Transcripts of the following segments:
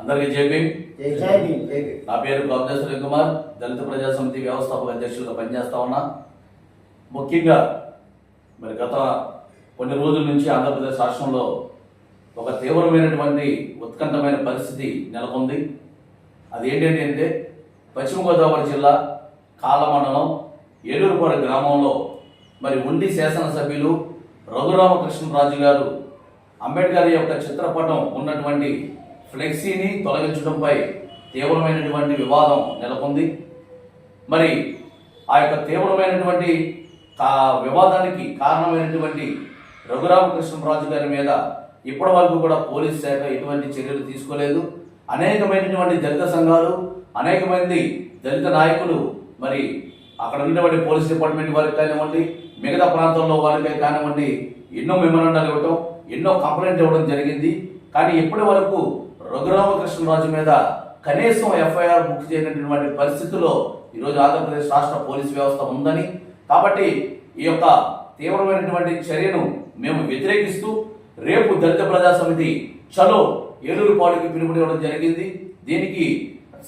అందరికీ జేపీ జై జై భీమ్ జై భీమ్. నా పేరు గోపదేశ్వర కుమార్ దళిత ప్రజా సమితి వ్యవస్థాపక అధ్యక్షులుగా పనిచేస్తా ఉన్నా. ముఖ్యంగా మరి గత కొన్ని రోజుల నుంచి ఆంధ్రప్రదేశ్ రాష్ట్రంలో ఒక తీవ్రమైనటువంటి ఉత్కంఠమైన పరిస్థితి నెలకొంది. అది ఏంటంటే అంటే పశ్చిమ గోదావరి జిల్లా కాలమండలం ఏలూరుపాడు గ్రామంలో మరి ఉండి శాసనసభ్యులు రఘురామకృష్ణరాజు గారు అంబేద్కర్ యొక్క చిత్రపటం ఉన్నటువంటి ఫ్లెక్సీని తొలగించడంపై తీవ్రమైనటువంటి వివాదం నెలకొంది. మరి ఆ యొక్క తీవ్రమైనటువంటి వివాదానికి కారణమైనటువంటి రఘురామకృష్ణరాజు గారి మీద ఇప్పటి వరకు కూడా పోలీస్ శాఖ ఎటువంటి చర్యలు తీసుకోలేదు. అనేకమైనటువంటి దళిత సంఘాలు అనేక మంది దళిత నాయకులు మరి అక్కడ ఉన్నటువంటి పోలీస్ డిపార్ట్మెంట్ వారికి కానివ్వండి మిగతా ప్రాంతంలో వారికి కానివ్వండి ఎన్నో మెమరాండాలు ఇవ్వటం ఎన్నో కంప్లైంట్ ఇవ్వడం జరిగింది. కానీ ఇప్పటి వరకు రఘురామకృష్ణరాజు మీద కనీసం ఎఫ్ఐఆర్ బుక్ చేయనటువంటి పరిస్థితుల్లో ఈరోజు ఆంధ్రప్రదేశ్ రాష్ట్ర పోలీస్ వ్యవస్థ ఉందని. కాబట్టి ఈ యొక్క తీవ్రమైనటువంటి చర్యను మేము వ్యతిరేకిస్తూ రేపు దళిత ప్రజా సమితి చలో ఏలూరు పాడుకి పిలుపునివ్వడం జరిగింది. దీనికి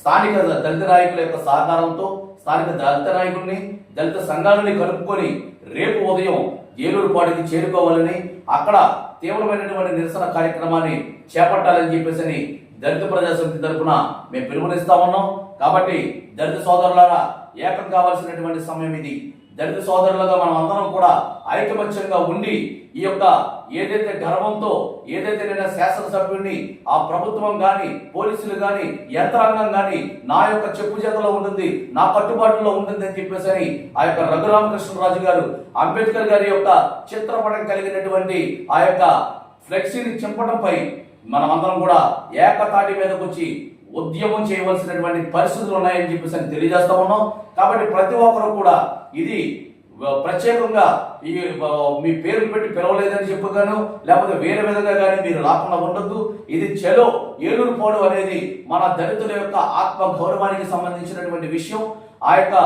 స్థానిక దళిత నాయకుల యొక్క సహకారంతో స్థానిక దళిత నాయకుల్ని దళిత సంఘాలని కలుపుకొని రేపు ఉదయం ఏలూరు పాడుకి చేరుకోవాలని అక్కడ తీవ్రమైనటువంటి నిరసన కార్యక్రమాన్ని చేపట్టాలని చెప్పేసి దళిత ప్రజాసమితి తరఫున మేము పిలుపునిస్తా ఉన్నాం. కాబట్టి దళిత సోదరులారా ఏకం కావాల్సినటువంటి సమయం ఇది. దళిత సోదరులుగా మనం అందరం కూడా ఐకమత్యంగా ఉండి ఈ యొక్క ఏదైతే గర్వంతో ఏదైతే నేను శాసనసభ్యుడిని ఆ ప్రభుత్వం కానీ పోలీసులు కానీ యంత్రాంగం కానీ నా యొక్క చెప్పు చేతలో ఉంటుంది నా కట్టుబాటులో ఉంటుంది అని చెప్పేసి అని ఆ యొక్క రఘురామకృష్ణరాజు గారు అంబేద్కర్ గారి యొక్క చిత్రపటం కలిగినటువంటి ఆ యొక్క ఫ్లెక్సీని చింపడంపై మనమందరం కూడా ఏకతాటి మీదకొచ్చి ఉద్యమం చేయవలసినటువంటి పరిస్థితులు ఉన్నాయని చెప్పేసి అని తెలియజేస్తా ఉన్నాం. కాబట్టి ప్రతి ఒక్కరు కూడా ఇది ప్రత్యేకంగా ఈ మీ పేరు పెట్టి పిలవలేదని చెప్పగాను లేకపోతే వేరే విధంగా కానీ మీరు రాకుండా ఉండొద్దు. ఇది చెలో ఏలూరు పోవడం అనేది మన దళితుల యొక్క ఆత్మ గౌరవానికి సంబంధించినటువంటి విషయం. ఆ యొక్క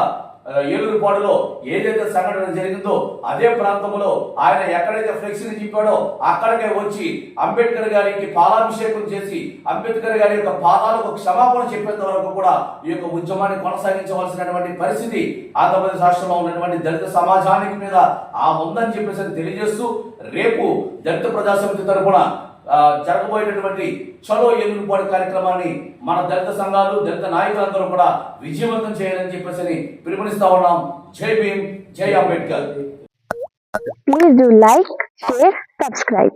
ఏలూరుపాడులో ఏదైతే సంఘటన జరిగిందో అదే ప్రాంతంలో ఆయన ఎక్కడైతే ఫ్లెక్సీని చెప్పాడో అక్కడికే వచ్చి అంబేద్కర్ గారికి పాలాభిషేకం చేసి అంబేద్కర్ గారి యొక్క పాదాలకు క్షమాపణ చెప్పేంత వరకు కూడా ఈ యొక్క ఉద్యమాన్ని కొనసాగించవలసినటువంటి పరిస్థితి ఆంధ్రప్రదేశ్ రాష్ట్రంలో ఉన్నటువంటి దళిత సమాజానికి మీద ఆ ఉందని చెప్పేసి తెలియజేస్తూ రేపు దళిత ప్రజాసమితి తరపున జరగబోయేటటువంటి చలో ఎల్లుపాడు కార్యక్రమాన్ని మన దళిత సంఘాలు దళిత నాయకులందరూ కూడా విజయవంతం చేయాలని చెప్పేసి పిలుపునిస్తా ఉన్నాం జై భీమ్ జై Ambedkar Please do like, share, subscribe.